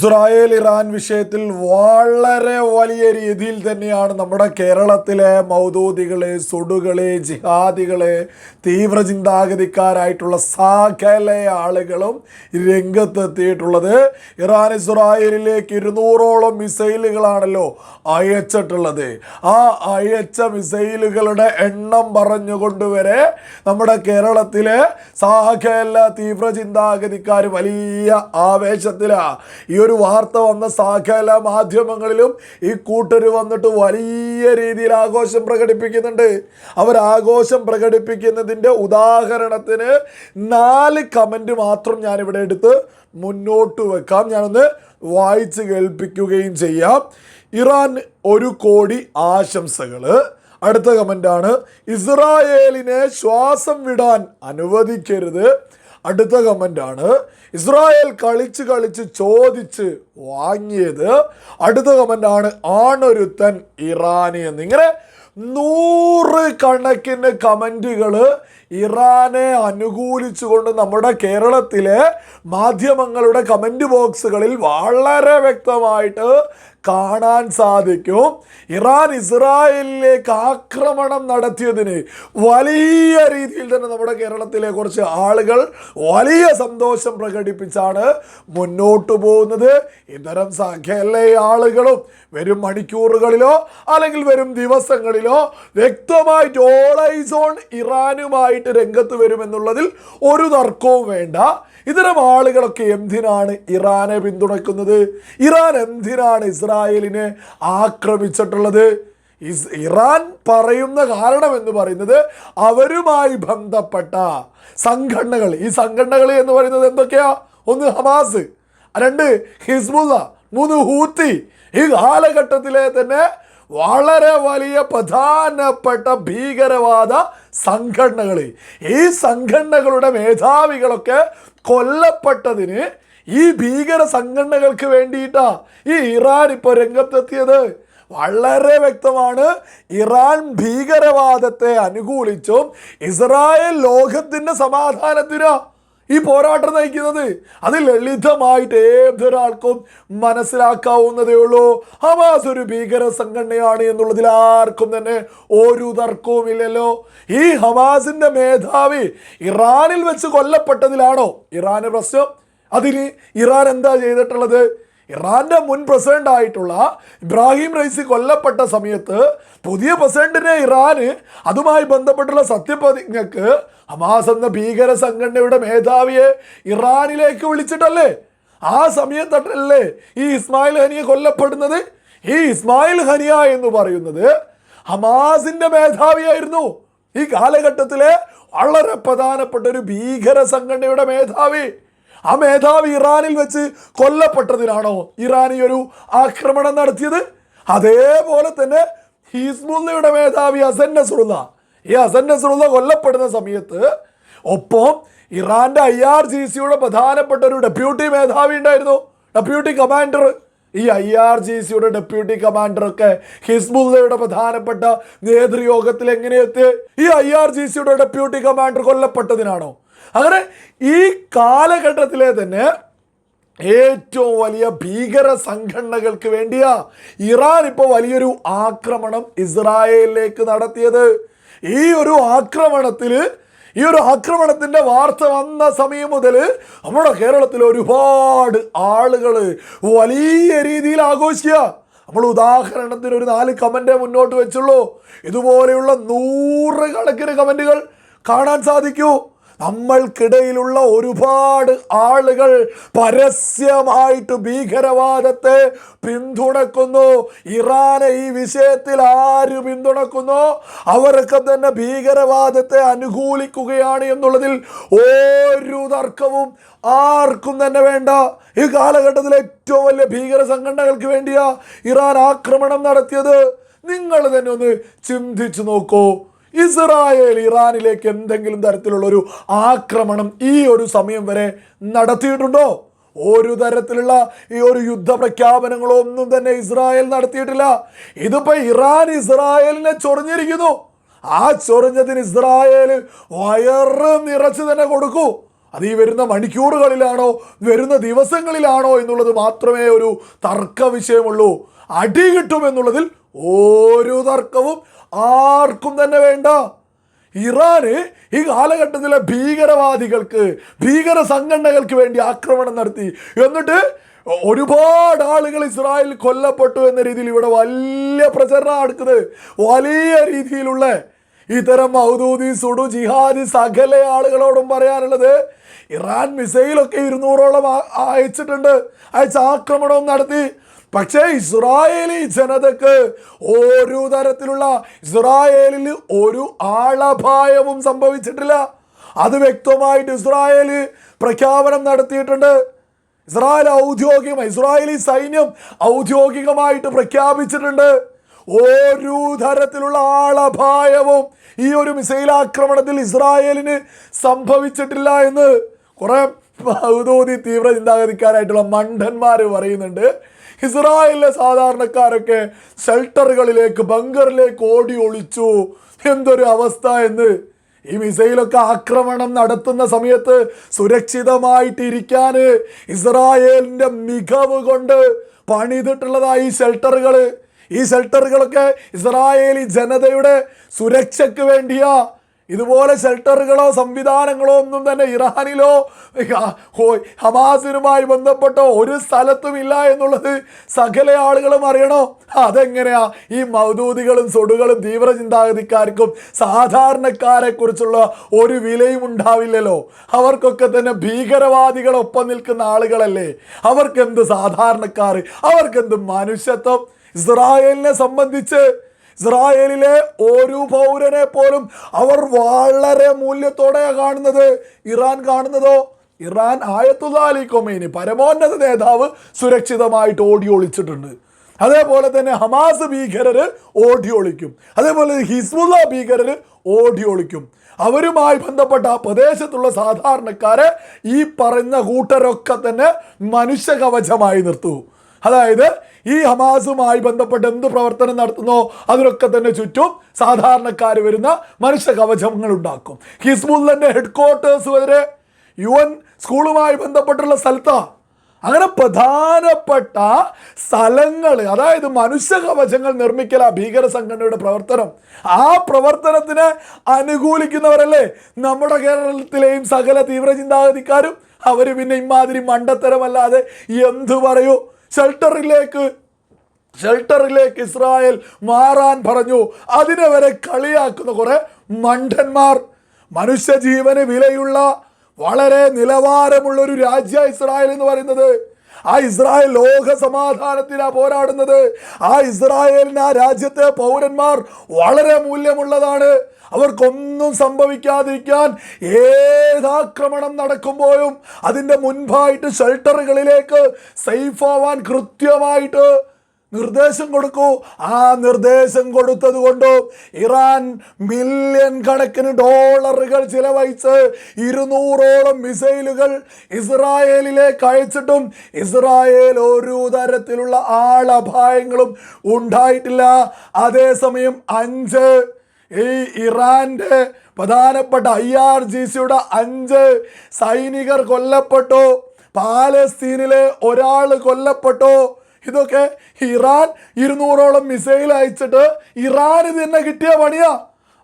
Israel Iran വിഷയത്തിൽ വളരെ വലിയ രീതിയിൽ തന്നെയാണ് നമ്മുടെ കേരളത്തിലെ മൗദൂദികളെ സുടുകളെ ജിഹാദികളെ തീവ്ര ചിന്താഗതിക്കാരായിട്ടുള്ള സകല ആളുകളും രംഗത്തെത്തിയിട്ടുള്ളത്. ഇറാൻ ഇസ്രായേലിലേക്ക് ഇരുന്നൂറോളം മിസൈലുകളാണല്ലോ അയച്ചിട്ടുള്ളത്. ആ അയച്ച മിസൈലുകളുടെ എണ്ണം പറഞ്ഞുകൊണ്ടുവരെ നമ്മുടെ കേരളത്തിലെ സകല തീവ്ര ചിന്താഗതിക്കാർ വലിയ ആവേശത്തിലാണ് ഈ വാർത്ത വന്ന സകല മാധ്യമങ്ങളിലും ഈ കൂട്ടർ വന്നിട്ട് വലിയ രീതിയിൽ ആഘോഷം പ്രകടിപ്പിക്കുന്നുണ്ട്. അവർ ആഘോഷം പ്രകടിപ്പിക്കുന്നതിന്റെ ഉദാഹരണത്തിന് നാല് കമന്റ് മാത്രം ഞാനിവിടെ എടുത്ത് മുന്നോട്ട് വെക്കാം. ഞാനൊന്ന് വായിച്ച് കേൾപ്പിക്കുകയും ചെയ്യാം. ഇറാൻ ഒരു കോടി ആശംസകൾ. അടുത്ത കമന്റാണ് ഇസ്രായേലിനെ ശ്വാസം വിടാൻ അനുവദിക്കരുത്. അടുത്ത കമന്റാണ് ഇസ്രായേൽ കളിച്ച് കളിച്ച് ചോദിച്ച് വാങ്ങിയത്. അടുത്ത കമന്റാണ് ആണൊരുത്തൻ ഇറാനി എന്ന് ഇങ്ങനെ നൂറ് കണക്കിന് കമന്റുകൾ ഇറാനെ അനുകൂലിച്ചുകൊണ്ട് നമ്മുടെ കേരളത്തിലെ മാധ്യമങ്ങളുടെ കമന്റ് ബോക്സുകളിൽ വളരെ വ്യക്തമായിട്ട് കാണാൻ സാധിക്കും. ഇറാൻ ഇസ്രായേലിലേക്ക് ആക്രമണം നടത്തിയതിന് വലിയ രീതിയിൽ തന്നെ നമ്മുടെ കേരളത്തിലെ കുറച്ച് ആളുകൾ വലിയ സന്തോഷം പ്രകടിപ്പിച്ചാണ് മുന്നോട്ട് പോകുന്നത്. ഇത്തരം എല്ലാ ആളുകളും വരും മണിക്കൂറുകളിലോ അല്ലെങ്കിൽ വരും ദിവസങ്ങളിലോ വ്യക്തമായിട്ട് ഓൺ ഇറാനുമായിട്ട് രംഗത്ത് വരുമെന്നുള്ളതിൽ ഒരു തർക്കവും വേണ്ട. ഇത്തരം ആളുകളൊക്കെ എന്തിനാണ് ഇറാനെ പിന്തുണയ്ക്കുന്നത്? ഇറാൻ എന്തിനാണ് ഇസ്രായേലിനെ ആക്രമിച്ചിട്ടുള്ളത്? ഇസ് ഇറാൻ പറയുന്ന കാരണം എന്ന് പറയുന്നത് അവരുമായി ബന്ധപ്പെട്ട സംഘടനകൾ. ഈ സംഘടനകൾ എന്ന് പറയുന്നത് എന്തൊക്കെയാ? ഒന്ന് ഹമാസ് രണ്ട് ഹിസ്ബുള്ള മൂന്ന് ഹൂത്തി. ഈ കാലഘട്ടത്തിലെ തന്നെ വളരെ വലിയ പ്രധാനപ്പെട്ട ഭീകരവാദ സംഘടനകൾ ഈ സംഘടനകളുടെ മേധാവികളൊക്കെ കൊല്ലപ്പെട്ടതിന് ഈ ഭീകര സംഘടനകൾക്ക് വേണ്ടിയിട്ടാ ഈ ഇറാൻ ഇപ്പോൾ രംഗത്തെത്തിയത്. വളരെ വ്യക്തമാണ്. ഇറാൻ ഭീകരവാദത്തെ അനുകൂലിച്ചും ഇസ്രായേൽ ലോകത്തിന്റെ സമാധാനത്തിനാ ഈ പോരാട്ടം നയിക്കുന്നത് അത് ലളിതമായിട്ട് ഏതൊരാൾക്കും മനസ്സിലാക്കാവുന്നതേ ഉള്ളൂ. ഹമാസ് ഒരു ഭീകര സംഘടനയാണ് എന്നുള്ളതിൽ ആർക്കും തന്നെ ഒരു തർക്കവുമില്ലല്ലോ ഈ ഹമാസിന്റെ മേധാവി ഇറാനിൽ വെച്ച് കൊല്ലപ്പെട്ടതിലാണോ? ഇറാന് പ്രശ്നം. അതിന് ഇറാൻ എന്താ ചെയ്തിട്ടുള്ളത്? ഇറാന്റെ മുൻ പ്രസിഡന്റ് ആയിട്ടുള്ള ഇബ്രാഹിം റൈസി കൊല്ലപ്പെട്ട സമയത്ത് പുതിയ പ്രസിഡന്റിനെ ഇറാന് അതുമായി ബന്ധപ്പെട്ടുള്ള സത്യപ്രതിജ്ഞക്ക് ഹമാസ് എന്ന ഭീകര സംഘടനയുടെ മേധാവിയെ ഇറാനിലേക്ക് വിളിച്ചിട്ടല്ലേ? ആ സമയത്തല്ലേ ഈ ഇസ്മായിൽ ഹനിയ കൊല്ലപ്പെടുന്നത്? ഈ ഇസ്മായിൽ ഹനിയ എന്ന് പറയുന്നത് ഹമാസിന്റെ മേധാവിയായിരുന്നു. ഈ കാലഘട്ടത്തിലെ വളരെ പ്രധാനപ്പെട്ട ഒരു ഭീകര സംഘടനയുടെ മേധാവി. ആ മേധാവി ഇറാനിൽ വെച്ച് കൊല്ലപ്പെട്ടതിനാണോ ഇറാൻ ഈ ഒരു ആക്രമണം നടത്തിയത്? അതേപോലെ തന്നെ ഹിസ്ബുല്ലയുടെ മേധാവി അസൻ നസറുല്ല ഈ അസൻ നസറുല്ല കൊല്ലപ്പെടുന്ന സമയത്ത് ഒപ്പം ഇറാന്റെ ഐ ആർ ജി സിയുടെ പ്രധാനപ്പെട്ട ഒരു ഡെപ്യൂട്ടി മേധാവി ഉണ്ടായിരുന്നു. Deputy commander. ഈ ഐ ആർ ജി സിയുടെ ഡെപ്യൂട്ടി കമാൻഡറൊക്കെ ഹിസ്ബുല്ലയുടെ പ്രധാനപ്പെട്ട നേതൃയോഗത്തിൽ എങ്ങനെയെത്തി? ഈ ഐ ആർ ജി സിയുടെ ഡെപ്യൂട്ടി കമാൻഡർ കൊല്ലപ്പെട്ടതിനാണോ? അങ്ങനെ ഈ കാലഘട്ടത്തിലെ തന്നെ ഏറ്റവും വലിയ ഭീകര സംഘടനകൾക്ക് വേണ്ടിയാ ഇറാൻ ഇപ്പോൾ വലിയൊരു ആക്രമണം ഇസ്രായേലിലേക്ക് നടത്തിയത്. ഈ ഒരു ആക്രമണത്തിൽ ഈ ഒരു ആക്രമണത്തിന്റെ വാർത്ത വന്ന സമയം മുതൽ നമ്മുടെ കേരളത്തിൽ ഒരുപാട് ആളുകൾ വലിയ രീതിയിൽ ആഘോഷിക്കുക. നമ്മൾ ഉദാഹരണത്തിന് ഒരു നാല് കമന്റേ മുന്നോട്ട് വെച്ചുള്ളൂ. ഇതുപോലെയുള്ള നൂറുകണക്കിന് കമന്റുകൾ കാണാൻ സാധിക്കൂ. നമ്മൾക്കിടയിലുള്ള ഒരുപാട് ആളുകൾ പരസ്യമായിട്ട് ഭീകരവാദത്തെ പിന്തുണക്കുന്നു. ഇറാനെ ഈ വിഷയത്തിൽ ആര് പിന്തുണക്കുന്നു? അവരൊക്കെ തന്നെ ഭീകരവാദത്തെ അനുകൂലിക്കുകയാണ് എന്നുള്ളതിൽ ഒരു തർക്കവും ആർക്കും തന്നെ വേണ്ട. ഈ കാലഘട്ടത്തിലെ ഏറ്റവും വലിയ ഭീകര സംഘടനകൾക്ക് വേണ്ടിയാ ഇറാൻ ആക്രമണം നടത്തിയത്. നിങ്ങൾ തന്നെ ഒന്ന് ചിന്തിച്ചു നോക്കൂ. ഇസ്രായേൽ ഇറാനിലേക്ക് എന്തെങ്കിലും തരത്തിലുള്ള ഒരു ആക്രമണം ഈ ഒരു സമയം വരെ നടത്തിയിട്ടുണ്ടോ? ഒരു തരത്തിലുള്ള ഈ ഒരു യുദ്ധ പ്രഖ്യാപനങ്ങളോ ഒന്നും തന്നെ ഇസ്രായേൽ നടത്തിയിട്ടില്ല. ഇതിപ്പോൾ ഇറാൻ ഇസ്രായേലിനെ ചൊറിഞ്ഞിരിക്കുന്നു. ആ ചൊറിഞ്ഞതിന് ഇസ്രായേൽ വയറ് നിറച്ച് തന്നെ കൊടുക്കൂ. അത് ഈ വരുന്ന മണിക്കൂറുകളിലാണോ വരുന്ന ദിവസങ്ങളിലാണോ എന്നുള്ളത് മാത്രമേ ഒരു തർക്ക വിഷയമുള്ളൂ അടി കിട്ടുമെന്നുള്ളതിൽ ഒരു തർക്കവും ആർക്കും തന്നെ വേണ്ട. ഇറാന് ഈ കാലഘട്ടത്തിലെ ഭീകരവാദികൾക്ക് ഭീകര സംഘടനകൾക്ക് വേണ്ടി ആക്രമണം നടത്തി. എന്നിട്ട് ഒരുപാട് ആളുകൾ ഇസ്രായേൽ കൊല്ലപ്പെട്ടു എന്ന രീതിയിൽ ഇവിടെ വലിയ പ്രചരണം നടക്കുന്നത്. വലിയ രീതിയിലുള്ള ഇത്തരം മൗദൂദി സുഡു ജിഹാദി സകല ആളുകളോടും പറയാനുള്ളത് ഇറാൻ മിസൈലൊക്കെ ഇരുന്നൂറോളം അയച്ചിട്ടുണ്ട്. അയച്ച ആക്രമണവും നടത്തി. പക്ഷേ ഇസ്രായേലി ജനതക്ക് ഒരു തരത്തിലുള്ള ഇസ്രായേലിൽ ഒരു ആളപായവും സംഭവിച്ചിട്ടില്ല. അത് വ്യക്തമായിട്ട് ഇസ്രായേൽ പ്രഖ്യാപനം നടത്തിയിട്ടുണ്ട്. ഇസ്രായേൽ ഔദ്യോഗികമായി ഇസ്രായേലി സൈന്യം ഔദ്യോഗികമായിട്ട് പ്രഖ്യാപിച്ചിട്ടുണ്ട്. ഒരു തരത്തിലുള്ള ആളപായവും ഈ ഒരു മിസൈൽ ആക്രമണത്തിൽ ഇസ്രായേലിന് സംഭവിച്ചിട്ടില്ല എന്ന്. കുറെ ഔദ്യോഗിക തീവ്ര ചിന്താഗതിക്കാരായിട്ടുള്ള മണ്ടന്മാർ പറയുന്നുണ്ട് ഇസ്രായേലിലെ സാധാരണക്കാരൊക്കെ ഷെൽട്ടറുകളിലേക്ക് ബങ്കറിലേക്ക് ഓടി ഒളിച്ചു. എന്തൊരു അവസ്ഥ എന്ന്. ഈ മിസൈലൊക്കെ ആക്രമണം നടത്തുന്ന സമയത്ത് സുരക്ഷിതമായിട്ട് ഇരിക്കാൻ ഇസ്രായേലിന്റെ മികവ് കൊണ്ട് പണിതിട്ടുള്ളതായി ഈ ഷെൽട്ടറുകൾ ഈ ഷെൽട്ടറുകളൊക്കെ ഇസ്രായേലി ജനതയുടെ സുരക്ഷയ്ക്ക് വേണ്ടിയാ ഇതുപോലെ ഷെൽട്ടറുകളോ സംവിധാനങ്ങളോ ഒന്നും തന്നെ ഇറാനിലോ ഹമാസിനുമായി ബന്ധപ്പെട്ടോ ഒരു സ്ഥലത്തും ഇല്ല എന്നുള്ളത് സകല ആളുകളും അറിയണോ? അതെങ്ങനെയാ? ഈ മൗദൂദികളും സൊടുകളും തീവ്ര ചിന്താഗതിക്കാർക്കും സാധാരണക്കാരെ കുറിച്ചുള്ള ഒരു വിലയും ഉണ്ടാവില്ലല്ലോ. അവർക്കൊക്കെ തന്നെ ഭീകരവാദികളൊപ്പം നിൽക്കുന്ന ആളുകളല്ലേ? അവർക്കെന്ത് സാധാരണക്കാർ അവർക്കെന്ത് മനുഷ്യത്വം? ഇസ്രായേലിനെ സംബന്ധിച്ച് ഇസ്രായേലിലെ ഒരു പൗരനെ പോലും അവർ വളരെ മൂല്യത്തോടെയാണ് കാണുന്നത്. ഇറാൻ കാണുന്നതോ? ഇറാൻ ആയത്തുള്ള കൊമേനി പരമോന്നത നേതാവ് സുരക്ഷിതമായിട്ട് ഓടി ഒളിച്ചിട്ടുണ്ട് അതേപോലെ തന്നെ ഹമാസ് ഭീകരര് ഓടി ഒളിക്കും അതേപോലെ ഹിസ്ബുള്ള ഭീകരര് ഓടി ഒളിക്കും അവരുമായി ബന്ധപ്പെട്ട ആ പ്രദേശത്തുള്ള സാധാരണക്കാരെ ഈ പറഞ്ഞ കൂട്ടരൊക്കെ തന്നെ മനുഷ്യകവചമായി നിർത്തൂ. അതായത് ഈ ഹമാസുമായി ബന്ധപ്പെട്ട് എന്ത് പ്രവർത്തനം നടത്തുന്നോ അതിനൊക്കെ തന്നെ ചുറ്റും സാധാരണക്കാർ വരുന്ന മനുഷ്യ കവചങ്ങൾ ഉണ്ടാക്കും. ഹിസ്ബുല്ലന്റെ ഹെഡ് ക്വാർട്ടേഴ്സ് വരെ യു എൻ സ്കൂളുമായി ബന്ധപ്പെട്ടുള്ള സ്ഥലത്താണ് അങ്ങനെ പ്രധാനപ്പെട്ട സ്ഥലങ്ങൾ അതായത് മനുഷ്യ കവചങ്ങൾ നിർമ്മിക്കല ഭീകര സംഘടനയുടെ പ്രവർത്തനം. ആ പ്രവർത്തനത്തിനെ അനുകൂലിക്കുന്നവരല്ലേ നമ്മുടെ കേരളത്തിലെയും സകല തീവ്ര ചിന്താഗതിക്കാരും അവർ പിന്നെ ഇമാതിരി മണ്ടത്തരമല്ലാതെ എന്തു പറയൂ? ഷെൽട്ടറിലേക്ക് ഷെൽട്ടറിലേക്ക് ഇസ്രായേൽ മാറാൻ പറഞ്ഞു. അതിനെ വരെ കളിയാക്കുന്ന കുറെ മണ്ടന്മാർ. മനുഷ്യജീവന് വിലയുള്ള വളരെ നിലവാരമുള്ള ഒരു രാജ്യ ഇസ്രായേൽ എന്ന് പറയുന്നത്. ആ ഇസ്രായേൽ ലോക സമാധാനത്തിനാ പോരാടുന്നത്. ആ ഇസ്രായേലിന് ആ രാജ്യത്തെ പൗരന്മാർ വളരെ മൂല്യമുള്ളതാണ്. അവർക്കൊന്നും സംഭവിക്കാതിരിക്കാൻ ഏതാക്രമണം നടക്കുമ്പോഴും അതിന്റെ മുൻപായിട്ട് ഷെൽട്ടറുകളിലേക്ക് സേഫ് ആവാൻ കൃത്യമായിട്ട് നിർദ്ദേശം കൊടുക്കൂ. ആ നിർദ്ദേശം കൊടുത്തത് കൊണ്ടും ഇറാൻ മില്യൺ കണക്കിന് ഡോളറുകൾ ചിലവഴിച്ച് ഇരുന്നൂറോളം മിസൈലുകൾ ഇസ്രായേലിലേക്ക് അയച്ചിട്ടും ഇസ്രായേൽ ഒരു തരത്തിലുള്ള ആളപായങ്ങളും ഉണ്ടായിട്ടില്ല. അതേസമയം അഞ്ച് ഈ ഇറാന്റെ പ്രധാനപ്പെട്ട ഐ ആർ ജി സിയുടെ അഞ്ച് സൈനികർ കൊല്ലപ്പെട്ടു. പാലസ്തീനിലെ ഒരാൾ കൊല്ലപ്പെട്ടു. ഇതൊക്കെ ഇറാൻ ഇരുന്നൂറോളം മിസൈൽ അയച്ചിട്ട് ഇറാൻ തന്നെ കിട്ടിയ പണിയാ.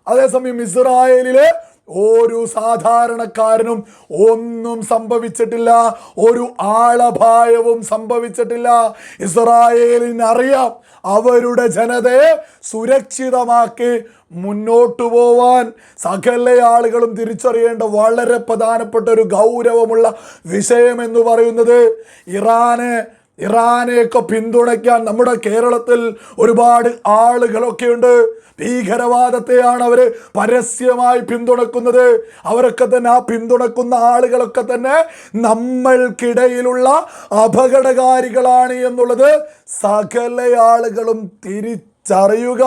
അതേസമയം ഇസ്രായേലിലെ ഒരു സാധാരണക്കാരനും ഒന്നും സംഭവിച്ചിട്ടില്ല ഒരു ആളപായവും സംഭവിച്ചിട്ടില്ല. ഇസ്രായേലിന് അറിയാം അവരുടെ ജനതയെ സുരക്ഷിതമാക്കി മുന്നോട്ടു പോവാൻ സകല ആളുകളും തിരിച്ചറിയേണ്ട വളരെ പ്രധാനപ്പെട്ട ഒരു ഗൗരവമുള്ള വിഷയം എന്ന് പറയുന്നത് ഇറാന് ഇറാനെയൊക്കെ പിന്തുണയ്ക്കാൻ നമ്മുടെ കേരളത്തിൽ ഒരുപാട് ആളുകളൊക്കെ ഉണ്ട് ഭീകരവാദത്തെയാണ് അവർ പരസ്യമായി പിന്തുണക്കുന്നത്. അവരൊക്കെ തന്നെ ആ പിന്തുണക്കുന്ന ആളുകളൊക്കെ തന്നെ നമ്മൾക്കിടയിലുള്ള അപകടകാരികളാണ് എന്നുള്ളത് സകല ആളുകളും തിരിച്ചറിയുക.